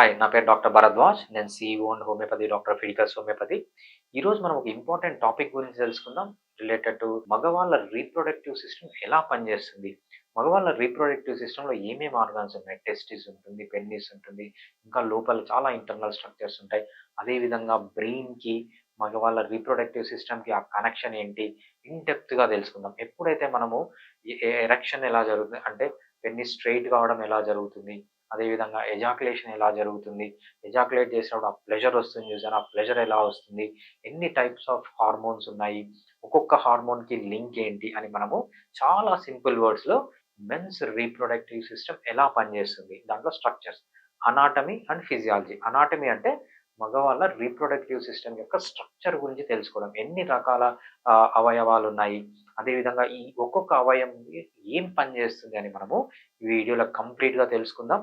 Hi నా పేరు doctor Bharadwaj. నేను CEO and homeopathy doctor Fiticus homeopathy. ఈరోజు మనం ఒక ఇంపార్టెంట్ టాపిక్ గురించి తెలుసుకుందాం. రిలేటెడ్ టు మగవాళ్ళ రీప్రొడక్టివ్ సిస్టమ్ ఎలా పనిచేస్తుంది? మగవాళ్ళ రీప్రొడక్టివ్ సిస్టంలో ఏమేమి ఆర్గాన్స్ ఉన్నాయి? టెస్టిస్ ఉంటుంది పెన్నిస్ ఉంటుంది ఇంకా లోపల చాలా ఇంటర్నల్ స్ట్రక్చర్స్ ఉంటాయి. అదేవిధంగా బ్రెయిన్కి మగవాళ్ళ రీప్రొడక్టివ్ సిస్టమ్కి ఆ కనెక్షన్ ఏంటి? ఇన్ డెప్త్గా తెలుసుకుందాం. ఎప్పుడైతే మనము ఎరక్షన్ ఎలా జరుగుతుంది? అంటే పెన్ని స్ట్రైట్ కావడం ఎలా జరుగుతుంది? అదేవిధంగా ఎజాకులేషన్ ఎలా జరుగుతుంది? ఎజాకులేట్ చేసినప్పుడు ఆ ప్లెజర్ వస్తుంది చూసాను ఆ ప్లెజర్ ఎలా వస్తుంది? ఎన్ని టైప్స్ ఆఫ్ హార్మోన్స్ ఉన్నాయి? ఒక్కొక్క హార్మోన్కి లింక్ ఏంటి? అని మనము చాలా సింపుల్ వర్డ్స్లో మెన్స్ రీప్రొడక్టివ్ సిస్టమ్ ఎలా పనిచేస్తుంది? దాంట్లో structures anatomy and physiology anatomy అంటే మగవాళ్ళ రీప్రొడక్టివ్ సిస్టమ్ యొక్క స్ట్రక్చర్ గురించి తెలుసుకోవడం. ఎన్ని రకాల అవయవాలు ఉన్నాయి? అదేవిధంగా ఈ ఒక్కొక్క అవయం ఏం పనిచేస్తుంది అని మనము ఈ వీడియోలో కంప్లీట్గా తెలుసుకుందాం.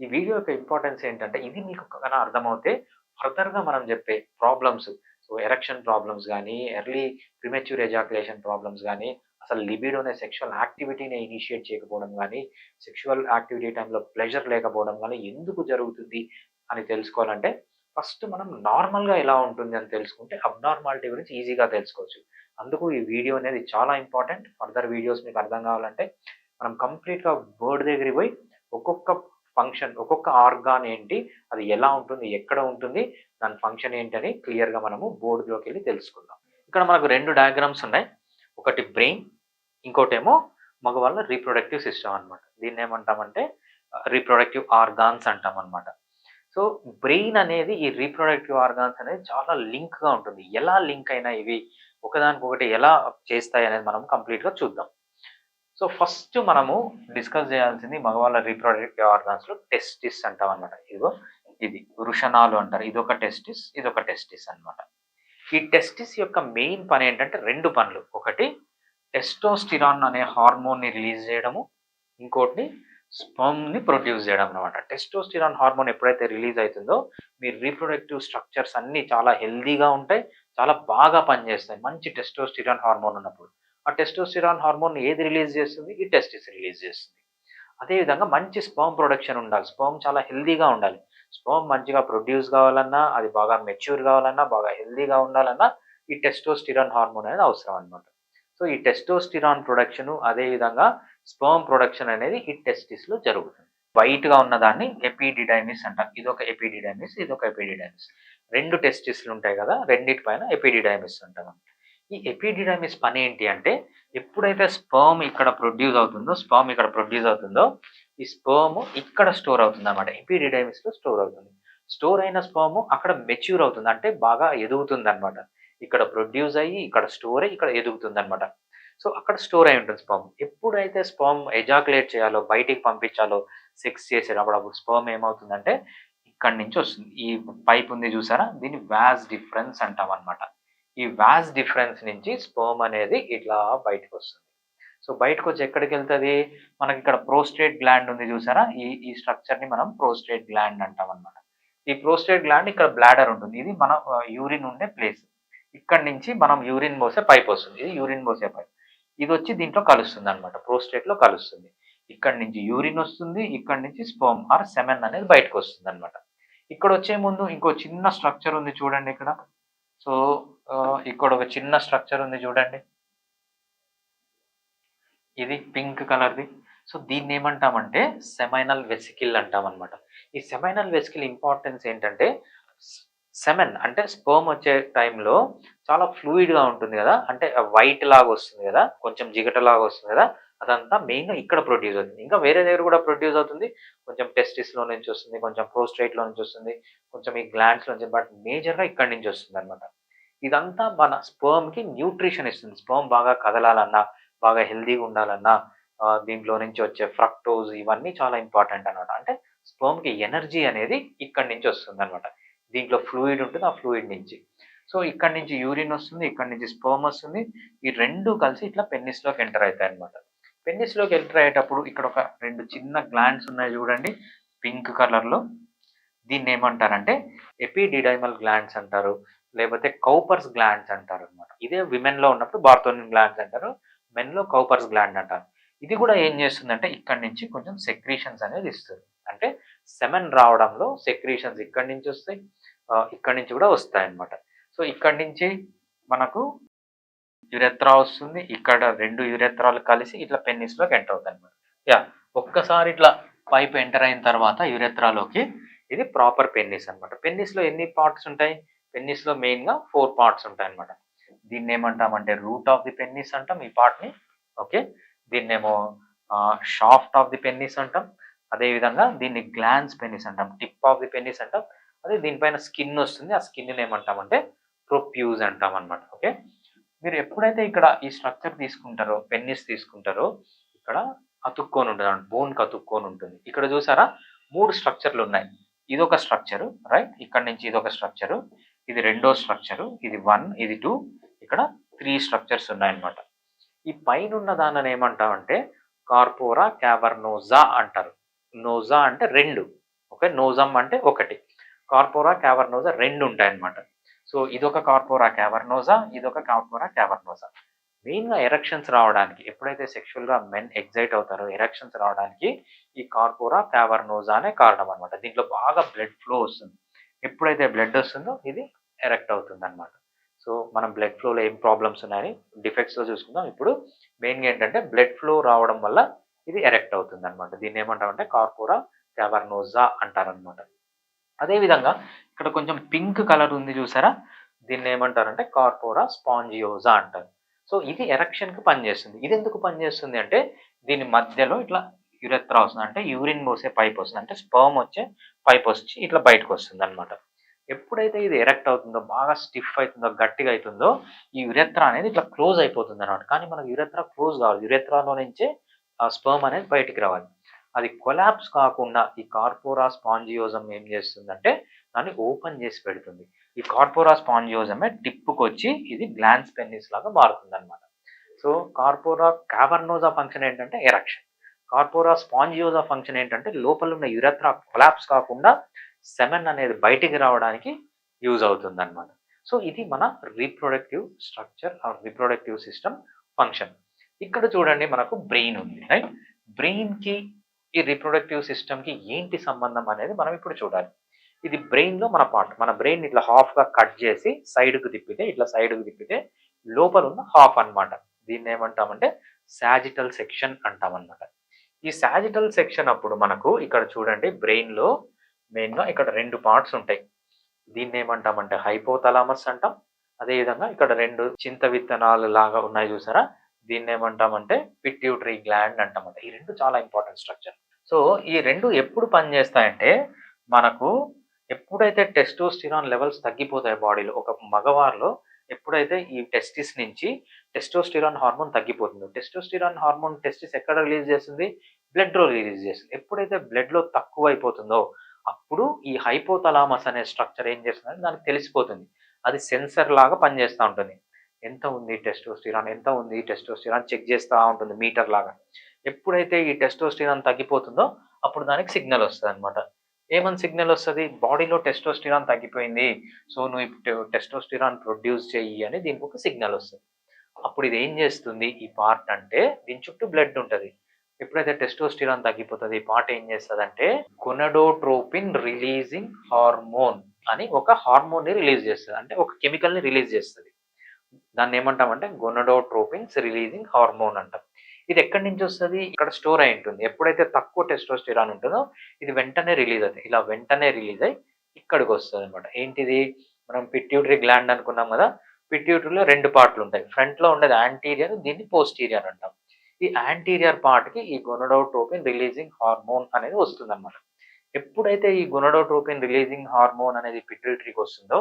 ఈ వీడియో యొక్క ఇంపార్టెన్స్ ఏంటంటే ఇది మీకు కన్నా అర్థమవుతే ఫర్దర్గా మనం చెప్పే ప్రాబ్లమ్స్ సో ఎరక్షన్ ప్రాబ్లమ్స్ కానీ ఎర్లీ ప్రిమెచ్యూర్ ఎజాకులేషన్ ప్రాబ్లమ్స్ కానీ అసలు లిబిడోనే సెక్షువల్ యాక్టివిటీని ఇనిషియేట్ చేయకపోవడం కానీ సెక్షువల్ యాక్టివిటీ టైంలో ప్లెజర్ లేకపోవడం కానీ ఎందుకు జరుగుతుంది అని తెలుసుకోవాలంటే ఫస్ట్ మనం నార్మల్గా ఎలా ఉంటుంది అని తెలుసుకుంటే అబ్నార్మాలిటీ గురించి ఈజీగా తెలుసుకోవచ్చు. అందుకు ఈ వీడియో అనేది చాలా ఇంపార్టెంట్ ఫర్దర్ వీడియోస్ మీకు అర్థం కావాలంటే మనం కంప్లీట్గా బర్డ్ దగ్గరికి పోయి ఒక్కొక్క ఫంక్షన్ ఒక్కొక్క ఆర్గాన్ ఏంటి అది ఎలా ఉంటుంది ఎక్కడ ఉంటుంది దాని ఫంక్షన్ ఏంటని క్లియర్గా మనము బోర్డులోకి వెళ్ళి తెలుసుకుందాం. ఇక్కడ మనకు రెండు డయాగ్రామ్స్ ఉన్నాయి. ఒకటి బ్రెయిన్ ఇంకోటేమో మగవాళ్ళ రీప్రొడక్టివ్ సిస్టమ్ అన్నమాట. దీన్ని ఏమంటామంటే uh, రీప్రొడక్టివ్ ఆర్గాన్స్ అంటాం అనమాట సో బ్రెయిన్ అనేది ఈ రీప్రొడక్టివ్ ఆర్గాన్స్ అనేది చాలా లింక్గా ఉంటుంది. ఎలా లింక్ అయినా ఇవి ఒకదానికొకటి ఎలా చేస్తాయి అనేది మనం కంప్లీట్గా చూద్దాం. సో ఫస్ట్ మనము డిస్కస్ చేయాల్సింది మగవాళ్ళ రీప్రొడక్టివ్ ఆర్గాన్స్లో టెస్టిస్ అంటాం అనమాట ఇదిగో ఇది వృషణాలు అంటారు. ఇదొక టెస్టిస్ ఇదొక టెస్టిస్ అన్నమాట. ఈ టెస్టిస్ యొక్క మెయిన్ పని ఏంటంటే రెండు పనులు. ఒకటి టెస్టోస్టిరాన్ అనే హార్మోన్ని రిలీజ్ చేయడము. ఇంకోటి స్పమ్ని ప్రొడ్యూస్ చేయడం అనమాట టెస్టోస్టిరాన్ హార్మోన్ ఎప్పుడైతే రిలీజ్ అవుతుందో మీ రీప్రొడక్టివ్ స్ట్రక్చర్స్ అన్నీ చాలా హెల్దీగా ఉంటాయి. చాలా బాగా పనిచేస్తాయి. మంచి టెస్టోస్టిరాన్ హార్మోన్ ఉన్నప్పుడు. ఆ టెస్టోస్టిరాన్ హార్మోన్ ఏది రిలీజ్ చేస్తుంది? ఈ టెస్టిస్ రిలీజ్ చేస్తుంది. అదేవిధంగా మంచి స్పర్మ్ ప్రొడక్షన్ ఉండాలి. స్పర్మ్ చాలా హెల్దీగా ఉండాలి. స్పర్మ్ మంచిగా ప్రొడ్యూస్ కావాలన్నా అది బాగా మెచ్యూర్ కావాలన్నా బాగా హెల్దీగా ఉండాలన్నా ఈ టెస్టోస్టిరాన్ హార్మోన్ అనేది అవసరం అనమాట సో ఈ టెస్టోస్టిరాన్ ప్రొడక్షన్ అదేవిధంగా స్పర్మ్ ప్రొడక్షన్ అనేది ఈ టెస్టిస్లో జరుగుతుంది. వైట్గా ఎపిడిడైమిస్ అంటారు. ఇది ఒక ఎపిడిడైమిస్ ఇది ఇదొక ఎపిడిడైమిస్ రెండు టెస్టిస్లు ఉంటాయి కదా రెండిటి పైన ఎపిడిడైమిస్ అంటాం ఈ ఎపిడిడైమిస్ పని ఏంటి అంటే ఎప్పుడైతే స్పర్మ్ ఇక్కడ ప్రొడ్యూస్ అవుతుందో స్పర్మ్ ఇక్కడ ప్రొడ్యూస్ అవుతుందో ఈ స్పర్మ్ ఇక్కడ స్టోర్ అవుతుంది అనమాట ఎపిడిడైమిస్లో స్టోర్ అవుతుంది. స్టోర్ అయిన స్పర్మ్ అక్కడ మెచ్యూర్ అవుతుంది. అంటే బాగా ఎదుగుతుంది అనమాట ఇక్కడ ప్రొడ్యూస్ అయ్యి ఇక్కడ స్టోర్ అయ్యి ఇక్కడ ఎదుగుతుంది అనమాట సో అక్కడ స్టోర్ అయి ఉంటుంది స్పర్మ్. ఎప్పుడైతే స్పర్మ్ ఎజాకులేట్ చేయాలో బయటికి పంపించాలో సెక్స్ చేసేటప్పుడు అప్పుడు స్పర్మ్ ఏమవుతుందంటే ఇక్కడి నుంచి వస్తుంది. ఈ పైప్ ఉంది చూసారా? దీన్ని వ్యాస్ డిఫరెన్స్ అంటాం అనమాట ఈ వ్యాస్ డిఫరెన్స్ నుంచి స్పోమ్ అనేది ఇట్లా బయటకు వస్తుంది. సో బయటకు వచ్చి ఎక్కడికి వెళ్తుంది? మనకి ఇక్కడ ప్రోస్టేట్ గ్లాండ్ ఉంది చూసారా? ఈ ఈ స్ట్రక్చర్ని మనం ప్రోస్టేట్ గ్లాండ్ అంటాం అనమాట ఈ ప్రోస్టేట్ గ్లాండ్ ఇక్కడ బ్లాడర్ ఉంటుంది. ఇది మన యూరిన్ ఉండే ప్లేస్. ఇక్కడ నుంచి మనం యూరిన్ పోసే పైప్ వస్తుంది. ఇది యూరిన్ పోసే పైప్. ఇది వచ్చి దీంట్లో కలుస్తుంది అనమాట ప్రోస్టేట్లో కలుస్తుంది. ఇక్కడ నుంచి యూరిన్ వస్తుంది. ఇక్కడ నుంచి స్పోమ్ ఆర్ సెమెన్ అనేది బయటకు వస్తుంది అనమాట ఇక్కడ వచ్చే ముందు ఇంకో చిన్న స్ట్రక్చర్ ఉంది చూడండి ఇక్కడ. సో ఇక్కడ ఒక చిన్న స్ట్రక్చర్ ఉంది చూడండి. ఇది పింక్ కలర్ది. సో దీన్ని ఏమంటామంటే సెమైనల్ వెసికిల్ అంటాం అనమాట ఈ సెమైనల్ వెసికిల్ ఇంపార్టెన్స్ ఏంటంటే సెమెన్ అంటే స్పర్మ్ వచ్చే టైంలో చాలా ఫ్లూయిడ్గా ఉంటుంది కదా. అంటే వైట్ లాగా వస్తుంది కదా. కొంచెం జిగట లాగా వస్తుంది కదా. అదంతా మెయిన్గా ఇక్కడ ప్రొడ్యూస్ అవుతుంది. ఇంకా వేరే దగ్గర కూడా ప్రొడ్యూస్ అవుతుంది. కొంచెం టెస్టిస్లో నుంచి వస్తుంది కొంచెం ప్రోస్ట్రేట్లో నుంచి వస్తుంది కొంచెం ఈ గ్లాండ్స్లో నుంచి బట్ మేజర్గా ఇక్కడి నుంచి వస్తుంది అనమాట ఇదంతా మన స్పర్మ్కి న్యూట్రిషన్ ఇస్తుంది. స్పర్మ్ బాగా కదలాలన్నా బాగా హెల్దీగా ఉండాలన్నా దీంట్లో నుంచి వచ్చే ఫ్రక్టోజ్ ఇవన్నీ చాలా ఇంపార్టెంట్ అనమాట అంటే స్పర్మ్కి ఎనర్జీ అనేది ఇక్కడి నుంచి వస్తుంది అనమాట దీంట్లో ఫ్లూయిడ్ ఉంటుంది ఆ ఫ్లూయిడ్ నుంచి. సో ఇక్కడ నుంచి యూరిన్ వస్తుంది ఇక్కడ నుంచి స్పర్మ్ వస్తుంది. ఈ రెండు కలిసి ఇట్లా పెన్నిస్లోకి ఎంటర్ అవుతాయి అనమాట పెన్నిస్లోకి ఎంటర్ అయ్యేటప్పుడు ఇక్కడ ఒక రెండు చిన్న గ్లాండ్స్ ఉన్నాయి చూడండి పింక్ కలర్లో దీన్ని ఏమంటారంటే ఎపిడిడైమల్ గ్లాండ్స్ అంటారు లేకపోతే కౌపర్స్ గ్లాండ్స్ అంటారు అనమాట ఇదే విమెన్లో ఉన్నప్పుడు బార్థోనిన్ గ్లాండ్స్ అంటారు మెన్లో కౌపర్స్ గ్లాండ్ అంటారు. ఇది కూడా ఏం చేస్తుందంటే ఇక్కడ నుంచి కొంచెం సెక్రీషన్స్ అనేది ఇస్తుంది. అంటే సెమెన్ రావడంలో సెక్రీషన్స్ ఇక్కడి నుంచి వస్తాయి ఇక్కడి నుంచి కూడా వస్తాయి అన్నమాట సో ఇక్కడి నుంచి మనకు యురెత్రా వస్తుంది ఇక్కడ రెండు యురెత్రాలు కలిసి ఇట్లా పెన్నిస్లోకి ఎంటర్ అవుతాయి అనమాట యా ఒక్కసారి ఇట్లా పైప్ ఎంటర్ అయిన తర్వాత యురెత్రాలోకి ఇది ప్రాపర్ పెన్నిస్ అనమాట పెన్నిస్లో ఎన్ని పార్ట్స్ ఉంటాయి? పెన్నిస్లో మెయిన్గా ఫోర్ పార్ట్స్ ఉంటాయి అనమాట దీన్ని ఏమంటామంటే రూట్ ఆఫ్ ది పెన్నిస్ అంటాం ఈ పార్ట్ని ఓకే? దీన్నేమో షాఫ్ట్ ఆఫ్ ది పెన్నిస్ అంటాం. అదేవిధంగా దీన్ని గ్లాన్స్ పెన్నిస్ అంటాం. టిప్ ఆఫ్ ది పెన్నిస్ అంటాం. అదే దీనిపైన స్కిన్ వస్తుంది. ఆ స్కిన్ ఏమంటామంటే ప్రొప్యూజ్ అంటాం అనమాట ఓకే? మీరు ఎప్పుడైతే ఇక్కడ ఈ స్ట్రక్చర్ తీసుకుంటారో పెన్నిస్ తీసుకుంటారో ఇక్కడ అతుక్కొని ఉంటుంది బోన్ బోన్కి అతుక్కొని ఉంటుంది. ఇక్కడ చూసారా? మూడు స్ట్రక్చర్లు ఉన్నాయి. ఇది ఒక స్ట్రక్చరు రైట్ ఇక్కడ నుంచి ఇది ఒక స్ట్రక్చరు ఇది రెండో స్ట్రక్చరు ఇది వన్ ఇది టూ ఇక్కడ త్రీ స్ట్రక్చర్స్ ఉన్నాయన్నమాట. ఈ పైన ఉన్న దానిని ఏమంటామంటే కార్పోరా క్యావర్నోజా అంటారు. నోజా అంటే రెండు. ఓకే? నోజమ్ అంటే ఒకటి. కార్పోరా క్యావర్నోజా రెండు ఉంటాయన్నమాట. సో ఇదొక కార్పోరా క్యావర్నోజా ఇదొక కార్పోరా క్యావర్నోజా. మెయిన్గా ఎరక్షన్స్ రావడానికి ఎప్పుడైతే సెక్షువల్గా మెన్ ఎగ్జైట్ అవుతారో ఎరక్షన్స్ రావడానికి ఈ కార్పోరా క్యావర్నోజా అనే కారణం అనమాట దీంట్లో బాగా బ్లడ్ ఫ్లో వస్తుంది. ఎప్పుడైతే బ్లడ్ వస్తుందో ఇది ఎరెక్ట్ అవుతుంది అనమాట సో మనం బ్లడ్ ఫ్లోలో ఏం ప్రాబ్లమ్స్ ఉన్నాయని డిఫెక్ట్స్లో చూసుకుందాం. ఇప్పుడు మెయిన్గా ఏంటంటే బ్లడ్ ఫ్లో రావడం వల్ల ఇది ఎరెక్ట్ అవుతుంది అనమాట దీన్ని ఏమంటామంటే కార్పోరా క్యావర్నోజా అంటారనమాట అదేవిధంగా ఇక్కడ కొంచెం పింక్ కలర్ ఉంది చూసారా? దీన్ని ఏమంటారంటే కార్పోరా స్పాంజియోజా అంటారు. సో ఇది ఎరక్షన్కి పనిచేస్తుంది. ఇది ఎందుకు పనిచేస్తుంది అంటే దీని మధ్యలో ఇట్లా యురెత్రా వస్తుంది. అంటే యూరిన్ పోసే పైప్ వస్తుంది. అంటే స్పర్మ్ వచ్చే పైప్ వచ్చి ఇట్లా బయటకు వస్తుంది అనమాట ఎప్పుడైతే ఇది ఎరెక్ట్ అవుతుందో బాగా స్టిఫ్ అవుతుందో గట్టిగా అవుతుందో ఈ యురెత్రా అనేది ఇట్లా క్లోజ్ అయిపోతుంది అనమాట కానీ మనకు యురెత్రా క్లోజ్ కావాలి. యురెత్రాలో నుంచే ఆ స్పర్మ్ అనేది బయటికి రావాలి. అది కొలాప్స్ కాకుండా ఈ కార్పోరా స్పాంజియోజం ఏం చేస్తుందంటే దాన్ని ఓపెన్ చేసి పెడుతుంది. ఈ కార్పోరా స్పాంజియోజమే టిప్పుకు వచ్చి ఇది గ్లాన్స్ పెన్నిస్ లాగా మారుతుంది అనమాట సో కార్పోరా క్యావర్నోజా ఫంక్షన్ ఏంటంటే ఎరక్షన్. కార్పోరా స్పాంజియోజా ఫంక్షన్ ఏంటంటే లోపల ఉన్న యురత్రా కొలాప్స్ కాకుండా సెమెన్ అనేది బయటికి రావడానికి యూజ్ అవుతుంది అనమాట సో ఇది మన reproductive structure or reproductive system function. ఇక్కడ చూడండి మనకు బ్రెయిన్ ఉంది రైట్? బ్రెయిన్కి ఈ రీప్రొడక్టివ్ సిస్టమ్కి ఏంటి సంబంధం అనేది మనం ఇప్పుడు చూడాలి. ఇది బ్రెయిన్లో మన పార్ట్ మన బ్రెయిన్ ఇట్లా హాఫ్గా కట్ చేసి సైడ్కు తిప్పితే ఇట్లా సైడ్కు తిప్పితే లోపల ఉన్న హాఫ్ అన్నమాట. దీన్ని ఏమంటామంటే సాజిటల్ సెక్షన్ అంటామన్నమాట. ఈ సాజిటల్ సెక్షన్ అప్పుడు మనకు ఇక్కడ చూడండి బ్రెయిన్లో మెయిన్గా ఇక్కడ రెండు పార్ట్స్ ఉంటాయి. దీన్ని ఏమంటామంటే హైపోతలామస్ అంటాం. అదేవిధంగా ఇక్కడ రెండు చింత విత్తనాలు లాగా ఉన్నాయి చూసారా? దీన్ని ఏమంటామంటే పిట్యూటరీ గ్లాండ్ అంటామంట ఈ రెండు చాలా ఇంపార్టెంట్ స్ట్రక్చర్ సో ఈ రెండు ఎప్పుడు పనిచేస్తాయంటే మనకు ఎప్పుడైతే టెస్టోస్టిరాన్ లెవెల్స్ తగ్గిపోతాయి బాడీలో ఒక మగవారిలో ఎప్పుడైతే ఈ టెస్టిస్ నుంచి టెస్టోస్టిరాన్ హార్మోన్ తగ్గిపోతుందో టెస్టోస్టిరాన్ హార్మోన్ టెస్టిస్ ఎక్కడ రిలీజ్ చేస్తుంది? బ్లడ్లో రిలీజ్ చేస్తుంది. ఎప్పుడైతే బ్లడ్లో తక్కువ అయిపోతుందో అప్పుడు ఈ హైపోతలామస్ అనే స్ట్రక్చర్ ఏం చేస్తుందంటే దానికి తెలిసిపోతుంది. అది సెన్సర్ లాగా పనిచేస్తూ ఉంటుంది. ఎంత ఉంది టెస్టోస్టిరాన్? ఎంత ఉంది టెస్టోస్టిరాన్? చెక్ చేస్తూ ఉంటుంది మీటర్ లాగా. ఎప్పుడైతే ఈ టెస్టోస్టిరాన్ తగ్గిపోతుందో అప్పుడు దానికి సిగ్నల్ వస్తుంది అనమాట ఏమని సిగ్నల్ వస్తుంది? బాడీలో టెస్టోస్టిరాన్ తగ్గిపోయింది. సో నువ్వు ఇప్పుడు టెస్టోస్టిరాన్ ప్రొడ్యూస్ చెయ్యి అని దీనికి ఒక సిగ్నల్ వస్తుంది. అప్పుడు ఇది ఏం చేస్తుంది? ఈ పార్ట్ అంటే దీని చుట్టూ బ్లడ్ ఉంటుంది. ఎప్పుడైతే టెస్టోస్టిరాన్ తగ్గిపోతుంది ఈ పార్ట్ ఏం చేస్తుంది అంటే కొనడోట్రోపిన్ రిలీజింగ్ హార్మోన్ అని ఒక హార్మోన్ని రిలీజ్ చేస్తుంది. అంటే ఒక కెమికల్ని రిలీజ్ చేస్తుంది. దాన్ని ఏమంటామంటే గొనడోట్రోపిన్స్ రిలీజింగ్ హార్మోన్ అంటాం. ఇది ఎక్కడి నుంచి వస్తుంది? ఇక్కడ స్టోర్ అయి ఉంటుంది. ఎప్పుడైతే తక్కువ టెస్టోస్టిరాన్ ఉంటుందో ఇది వెంటనే రిలీజ్ అవుతుంది. ఇలా వెంటనే రిలీజ్ అయ్యి ఇక్కడికి వస్తుంది అనమాట ఏంటిది? మనం పిట్యూటరీ గ్లాండ్ అనుకున్నాం కదా పిట్యూటరీలో రెండు పార్ట్లు ఉంటాయి. ఫ్రంట్లో ఉండేది యాంటీరియర్ దీన్ని పోస్టీరియర్ అంటాం. ఈ యాంటీరియర్ పార్ట్కి ఈ గొనడోట్రోపిన్ రిలీజింగ్ హార్మోన్ అనేది వస్తుంది అనమాట ఎప్పుడైతే ఈ గొనడోట్రోపిన్ రిలీజింగ్ హార్మోన్ అనేది పిట్యూటరీకి వస్తుందో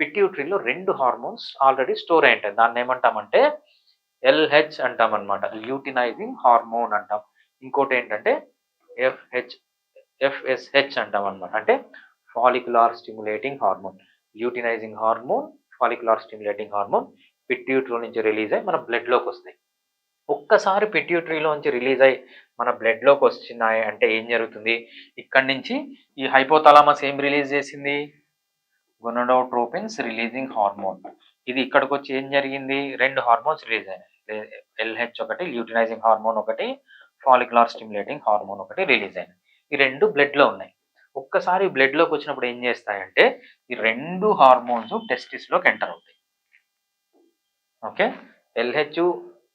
పిట్యూటరీలో రెండు హార్మోన్స్ ఆల్రెడీ స్టోర్ అయి ఉంటాయి. దాన్ని ఏమంటామంటే ఎల్హెచ్ అంటాం అనమాట ల్యూటినైజింగ్ హార్మోన్ అంటాం. ఇంకోటి ఏంటంటే ఎఫ్హెచ్ ఎఫ్ఎస్హెచ్ అంటాం అనమాట అంటే follicular stimulating hormone. Luteinizing hormone follicular stimulating hormone pituitary నుంచి రిలీజ్ అయ్యి మన బ్లడ్లోకి వస్తాయి. ఒక్కసారి పిట్యూటరీలోంచి రిలీజ్ అయ్యి మన బ్లడ్లోకి వచ్చినాయి అంటే ఏం జరుగుతుంది? ఇక్కడి నుంచి ఈ హైపోతలామస్ ఏం రిలీజ్ చేసింది? Gonadotropins releasing hormone. ఇది ఇక్కడికి వచ్చి ఏం జరిగింది? రెండు హార్మోన్స్ రిలీజ్ అయినాయి. ఎల్హెచ్ ఒకటి ల్యూటినైజింగ్ హార్మోన్ ఒకటి ఫాలిక్యులార్ స్టిమ్యులేటింగ్ హార్మోన్ ఒకటి రిలీజ్ అయినాయి. ఈ రెండు బ్లడ్లో ఉన్నాయి. ఒక్కసారి బ్లడ్లోకి వచ్చినప్పుడు ఏం చేస్తాయంటే ఈ రెండు హార్మోన్స్ టెస్టిస్లోకి ఎంటర్ అవుతాయి. ఓకే ఎల్హెచ్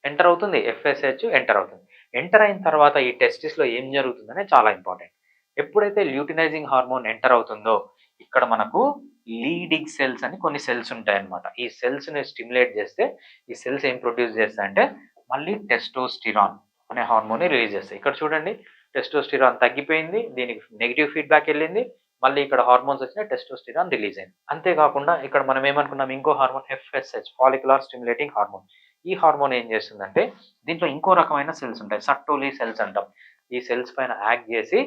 ఎంటర్ అవుతుంది ఎఫ్ఎస్హెచ్ ఎంటర్ అవుతుంది. ఎంటర్ అయిన తర్వాత ఈ టెస్టిస్లో ఏం జరుగుతుందనే చాలా ఇంపార్టెంట్ ఎప్పుడైతే ల్యూటినైజింగ్ హార్మోన్ ఎంటర్ అవుతుందో ఇక్కడ మనకు లీడింగ్ సెల్స్ అని కొన్ని సెల్స్ ఉంటాయి అన్నమాట ఈ సెల్స్ని స్టిమ్యులేట్ చేస్తే ఈ సెల్స్ ఏం ప్రొడ్యూస్ చేస్తాయంటే మళ్ళీ టెస్టోస్టిరాన్ అనే హార్మోన్ రిలీజ్ చేస్తాయి. ఇక్కడ చూడండి టెస్టోస్టిరాన్ తగ్గిపోయింది దీనికి నెగిటివ్ ఫీడ్బ్యాక్ వెళ్ళింది మళ్ళీ ఇక్కడ హార్మోన్స్ వచ్చిన టెస్టోస్టిరాన్ రిలీజ్ అయింది. అంతేకాకుండా ఇక్కడ మనం ఏమనుకున్నాం ఇంకో hormone FSH follicular stimulating hormone ఈ హార్మోన్ ఏం చేస్తుందంటే దీంట్లో ఇంకో రకమైన సెల్స్ ఉంటాయి సట్టోలీ సెల్స్ అంటాం. ఈ సెల్స్ పైన యాక్ట్ చేసి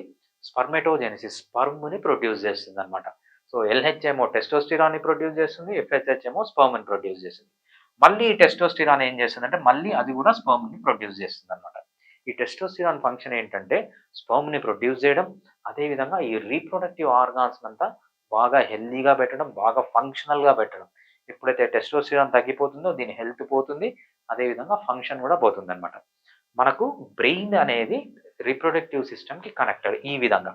స్పర్మెటోజెనిసిస్ స్పర్మ్ని ప్రొడ్యూస్ చేస్తుంది అనమాట సో ఎల్హెచ్ ఏమో టెస్టోస్టిరాన్ని ప్రొడ్యూస్ చేస్తుంది ఎఫ్హెచ్హెచ్ ఏమో స్పర్మ్ని ప్రొడ్యూస్ చేస్తుంది. మళ్ళీ ఈ టెస్టోస్టిరాన్ ఏం చేస్తుందంటే మళ్ళీ అది కూడా స్పర్మ్ని ప్రొడ్యూస్ చేస్తుంది అనమాట ఈ టెస్టోస్టిరాన్ ఫంక్షన్ ఏంటంటే స్పర్మ్ని ప్రొడ్యూస్ చేయడం అదేవిధంగా ఈ రీప్రొడక్టివ్ ఆర్గాన్స్ అంతా బాగా హెల్దీగా పెట్టడం బాగా ఫంక్షనల్గా పెట్టడం. ఎప్పుడైతే టెస్టోస్టిరాన్ తగ్గిపోతుందో దీని హెల్త్ పోతుంది అదేవిధంగా ఫంక్షన్ కూడా పోతుంది అనమాట మనకు బ్రెయిన్ అనేది రీప్రొడక్టివ్ సిస్టమ్కి కనెక్టెడ్ ఈ విధంగా.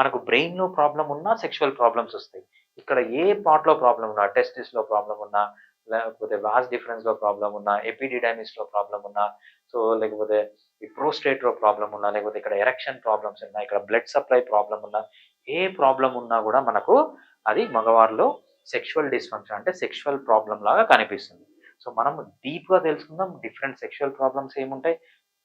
మనకు బ్రెయిన్లో ప్రాబ్లం ఉన్నా సెక్షువల్ ప్రాబ్లమ్స్ వస్తాయి. ఇక్కడ ఏ పార్ట్లో ప్రాబ్లం ఉన్నా టెస్టిస్లో ప్రాబ్లం ఉన్నా లేకపోతే వాస్ డిఫరెన్స్లో ప్రాబ్లం ఉన్నా ఎపిడిడైమిస్లో ప్రాబ్లం ఉన్నా సో లేకపోతే ఈ ప్రోస్టేట్లో ప్రాబ్లం ఉన్నా లేకపోతే ఇక్కడ ఎరక్షన్ ప్రాబ్లమ్స్ ఉన్నా ఇక్కడ బ్లడ్ సప్లై ప్రాబ్లం ఉన్నా ఏ ప్రాబ్లం ఉన్నా కూడా మనకు అది మగవారిలో సెక్షువల్ డిస్ఫంక్షన్ అంటే సెక్షువల్ ప్రాబ్లం లాగా కనిపిస్తుంది. సో మనం డీప్గా తెలుసుకుందాం డిఫరెంట్ సెక్షువల్ ప్రాబ్లమ్స్ ఏముంటాయి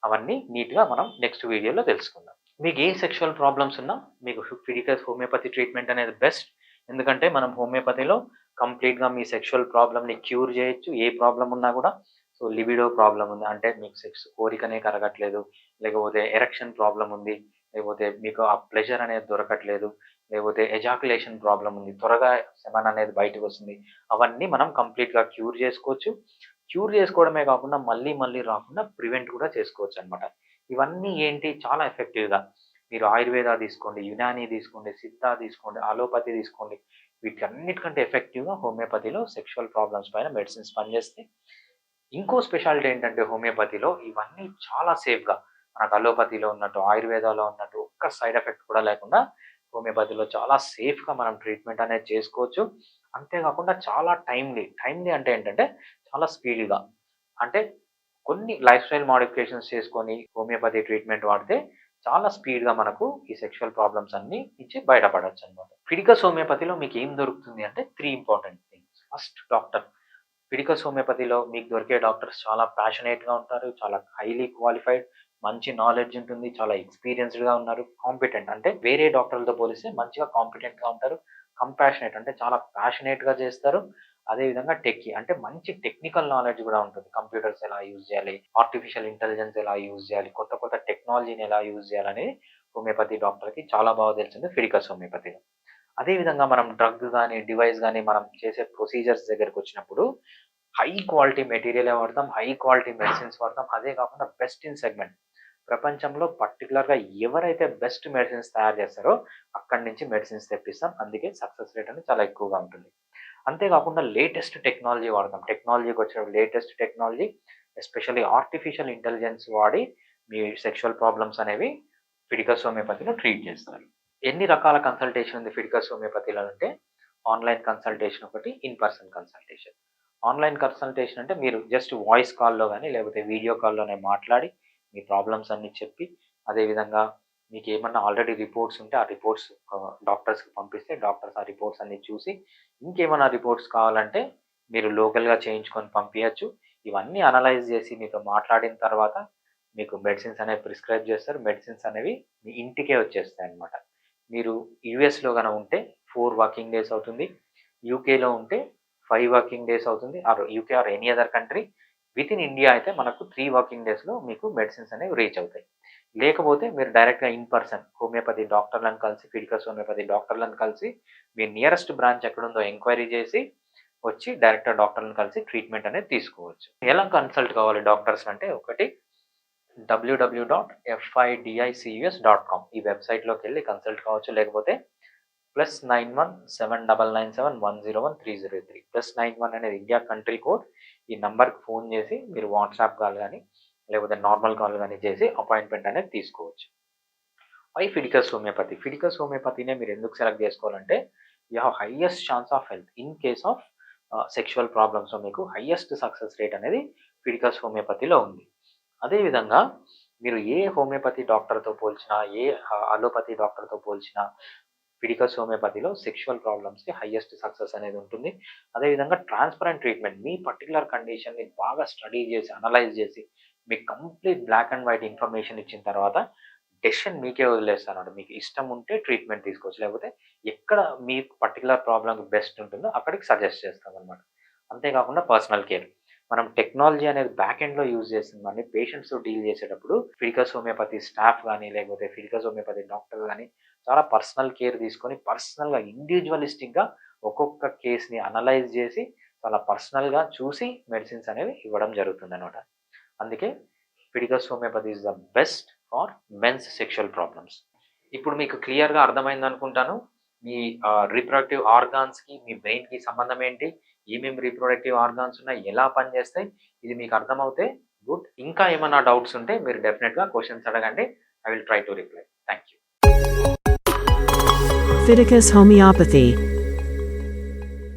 అవన్నీ నీట్గా మనం నెక్స్ట్ వీడియోలో తెలుసుకుందాం. మీకు ఏ సెక్షువల్ ప్రాబ్లమ్స్ ఉన్నా మీకు ఫిడికస్ హోమియోపతి ట్రీట్మెంట్ అనేది బెస్ట్ ఎందుకంటే మనం హోమియోపతిలో కంప్లీట్గా మీ సెక్షువల్ ప్రాబ్లమ్ని క్యూర్ చేయొచ్చు. ఏ ప్రాబ్లం ఉన్నా కూడా. సో లిబిడో ప్రాబ్లం ఉంది. అంటే మీకు సెక్స్ కోరికనే కరగట్లేదు. లేకపోతే ఎరక్షన్ ప్రాబ్లం ఉంది. లేకపోతే మీకు ఆ ప్లెజర్ అనేది దొరకట్లేదు. లేకపోతే ఎజాకులేషన్ ప్రాబ్లం ఉంది. త్వరగా సెమన్ అనేది బయటకు వస్తుంది. అవన్నీ మనం కంప్లీట్గా క్యూర్ చేసుకోవచ్చు. క్యూర్ చేసుకోవడమే కాకుండా మళ్ళీ మళ్ళీ రాకుండా ప్రివెంట్ కూడా చేసుకోవచ్చు అనమాట ఇవన్నీ ఏంటి? చాలా ఎఫెక్టివ్గా. మీరు ఆయుర్వేద తీసుకోండి యునాని తీసుకోండి సిద్ధ తీసుకోండి అలోపతి తీసుకోండి. వీటన్నిటికంటే ఎఫెక్టివ్గా హోమియోపతిలో సెక్షువల్ ప్రాబ్లమ్స్ పైన మెడిసిన్స్ పనిచేస్తాయి ఇంకో స్పెషాలిటీ ఏంటంటే హోమియోపతిలో ఇవన్నీ చాలా సేఫ్గా. మనకు అలోపతిలో ఉన్నట్టు ఆయుర్వేదాలో ఉన్నట్టు ఒక్క సైడ్ ఎఫెక్ట్ కూడా లేకుండా హోమియోపతిలో చాలా సేఫ్గా మనం ట్రీట్మెంట్ అనేది చేసుకోవచ్చు. అంతేకాకుండా చాలా టైమ్లీ టైమ్లీ అంటే ఏంటంటే చాలా స్పీడ్గా. అంటే కొన్ని లైఫ్ స్టైల్ మాడిఫికేషన్స్ చేసుకొని హోమియోపతి ట్రీట్మెంట్ వాడితే చాలా స్పీడ్గా మనకు ఈ సెక్షువల్ ప్రాబ్లమ్స్ అన్ని ఇచ్చి బయటపడవచ్చు అనమాట ఫిడికస్ హోమియోపతిలో మీకు ఏం దొరుకుతుంది అంటే three important things first doctor Fiticus హోమియోపతిలో మీకు దొరికే డాక్టర్స్ చాలా ప్యాషనేట్గా ఉంటారు చాలా హైలీ క్వాలిఫైడ్ మంచి నాలెడ్జ్ ఉంటుంది చాలా ఎక్స్పీరియన్స్డ్గా ఉన్నారు కాంపిటెంట్ అంటే వేరే డాక్టర్లతో పోలిస్తే మంచిగా కాంపిటెంట్గా ఉంటారు కంపాషనేట్ అంటే చాలా ప్యాషనేట్గా చేస్తారు అదేవిధంగా టెక్కి అంటే మంచి టెక్నికల్ నాలెడ్జ్ కూడా ఉంటుంది. కంప్యూటర్స్ ఎలా యూజ్ చేయాలి ఆర్టిఫిషియల్ ఇంటెలిజెన్స్ ఎలా యూజ్ చేయాలి కొత్త కొత్త టెక్నాలజీని ఎలా యూజ్ చేయాలని హోమియోపతి డాక్టర్కి చాలా బాగా తెలిసింది ఫిడికస్ హోమియోపతిలో అదేవిధంగా మనం డ్రగ్ కానీ డివైస్ కానీ మనం చేసే ప్రొసీజర్స్ దగ్గరికి వచ్చినప్పుడు హై క్వాలిటీ మెటీరియలే వాడతాం హై క్వాలిటీ మెడిసిన్స్ వాడతాం. అదే కాకుండా బెస్ట్ ఇన్ సెగ్మెంట్ ప్రపంచంలో పర్టికులర్గా ఎవరైతే బెస్ట్ మెడిసిన్స్ తయారు చేస్తారో అక్కడి నుంచి మెడిసిన్స్ తెప్పిస్తాం. అందుకే సక్సెస్ రేట్ అనేది చాలా ఎక్కువగా ఉంటుంది. అంతేకాకుండా లేటెస్ట్ టెక్నాలజీ వాడతాం. టెక్నాలజీకి వచ్చిన latest technology especially artificial intelligence వాడి మీ సెక్షువల్ ప్రాబ్లమ్స్ అనేవి ఫిడికస్ హోమియోపతిలో ట్రీట్ చేస్తారు. ఎన్ని రకాల కన్సల్టేషన్ ఉంది ఫిడికస్ హోమియోపతిలో అంటే ఆన్లైన్ కన్సల్టేషన్ ఒకటి in person consultation online consultation అంటే మీరు జస్ట్ వాయిస్ కాల్లో కానీ లేకపోతే వీడియో కాల్లోనే మాట్లాడి మీ ప్రాబ్లమ్స్ అన్నీ చెప్పి అదేవిధంగా మీకు ఏమన్నా ఆల్రెడీ రిపోర్ట్స్ ఉంటే ఆ రిపోర్ట్స్ డాక్టర్స్కి పంపిస్తే డాక్టర్స్ ఆ రిపోర్ట్స్ అన్ని చూసి ఇంకేమైనా రిపోర్ట్స్ కావాలంటే మీరు లోకల్గా చేయించుకొని పంపించచ్చు ఇవన్నీ అనలైజ్ చేసి మీతో మాట్లాడిన తర్వాత మీకు మెడిసిన్స్ అనేవి ప్రిస్క్రైబ్ చేస్తారు. మెడిసిన్స్ అనేవి మీ ఇంటికే వచ్చేస్తాయి అన్నమాట. మీరు యూఎస్లో కనుక ఉంటే ఫోర్ వర్కింగ్ డేస్ అవుతుంది. యూకేలో ఉంటే ఫైవ్ వర్కింగ్ డేస్ అవుతుంది. Or UK or any other country with in India అయితే మనకు త్రీ వర్కింగ్ డేస్లో మీకు మెడిసిన్స్ అనేవి రీచ్ అవుతాయి. లేకపోతే మీరు డైరెక్ట్గా ఇన్ పర్సన్ హోమియోపతి డాక్టర్లను కలిసి ఫిడికస్ హోమియోపతి డాక్టర్లను కలిసి మీ నియరెస్ట్ బ్రాంచ్ ఎక్కడుందో ఎంక్వైరీ చేసి వచ్చి డైరెక్ట్గా డాక్టర్లను కలిసి ట్రీట్మెంట్ అనేది తీసుకోవచ్చు. ఎలా కన్సల్ట్ కావాలి డాక్టర్స్ అంటే ఒకటి WWW dot FIDICUS dot com ఈ వెబ్సైట్లోకి వెళ్ళి కన్సల్ట్ కావచ్చు లేకపోతే plus nine one seven double nine seven one zero one three zero three plus nine one అనేది ఇండియా కంట్రీ కోడ్ ఈ నంబర్కి ఫోన్ చేసి మీరు వాట్సాప్ కాల్ కానీ లేకపోతే నార్మల్ కాల్ కానీ చేసి అపాయింట్మెంట్ అనేది తీసుకోవచ్చు. వై ఫిడికస్ హోమియోపతి ఫిడికస్ హోమియోపతినే మీరు ఎందుకు సెలెక్ట్ చేసుకోవాలంటే you have highest chance of health in case of sexual problems మీకు హైయెస్ట్ సక్సెస్ రేట్ అనేది ఫిడికస్ హోమియోపతిలో ఉంది. అదేవిధంగా మీరు ఏ హోమియోపతి డాక్టర్తో పోల్చినా ఏ అలోపతి డాక్టర్తో పోల్చినా ఫిడికస్ హోమియోపతిలో సెక్షువల్ ప్రాబ్లమ్స్కి హయ్యెస్ట్ సక్సెస్ అనేది ఉంటుంది. అదేవిధంగా ట్రాన్స్పరెంట్ ట్రీట్మెంట్ మీ పర్టికులర్ కండిషన్ని బాగా స్టడీ చేసి అనలైజ్ చేసి మీకు complete black and white information ఇచ్చిన తర్వాత డెసిషన్ మీకే వదిలేస్తాను మీకు ఇష్టం ఉంటే ట్రీట్మెంట్ తీసుకోవచ్చు. లేకపోతే ఎక్కడ మీ పర్టికులర్ ప్రాబ్లంకి బెస్ట్ ఉంటుందో అక్కడికి సజెస్ట్ చేస్తాం అనమాట అంతేకాకుండా పర్సనల్ కేర్ మనం టెక్నాలజీ అనేది బ్యాక్ ఎండ్లో యూజ్ చేస్తుంది పేషెంట్స్తో డీల్ చేసేటప్పుడు ఫిడికస్ హోమియోపతి స్టాఫ్ కానీ లేకపోతే ఫిడికస్ హోమియోపతి డాక్టర్ కానీ చాలా పర్సనల్ కేర్ తీసుకొని పర్సనల్గా ఇండివిజువలిస్టిక్గా ఒక్కొక్క కేస్ని అనలైజ్ చేసి చాలా పర్సనల్గా చూసి మెడిసిన్స్ అనేవి ఇవ్వడం జరుగుతుంది అనమాట అందుకే Fiticus homeopathy is the best for men's sexual problems. ఇప్పుడు మీకు క్లియర్గా అర్థమైంది అనుకుంటాను మీ రీప్రొడక్టివ్ ఆర్గాన్స్కి మీ బ్రెయిన్కి సంబంధం ఏంటి ఏమేమి రీప్రొడక్టివ్ ఆర్గాన్స్ ఉన్నాయి ఎలా పనిచేస్తాయి ఇది మీకు అర్థమవుతే గుడ్. ఇంకా ఏమైనా డౌట్స్ ఉంటే మీరు డెఫినెట్గా క్వశ్చన్స్ అడగండి I will try to reply. Thank you. Fiticus Homeopathy.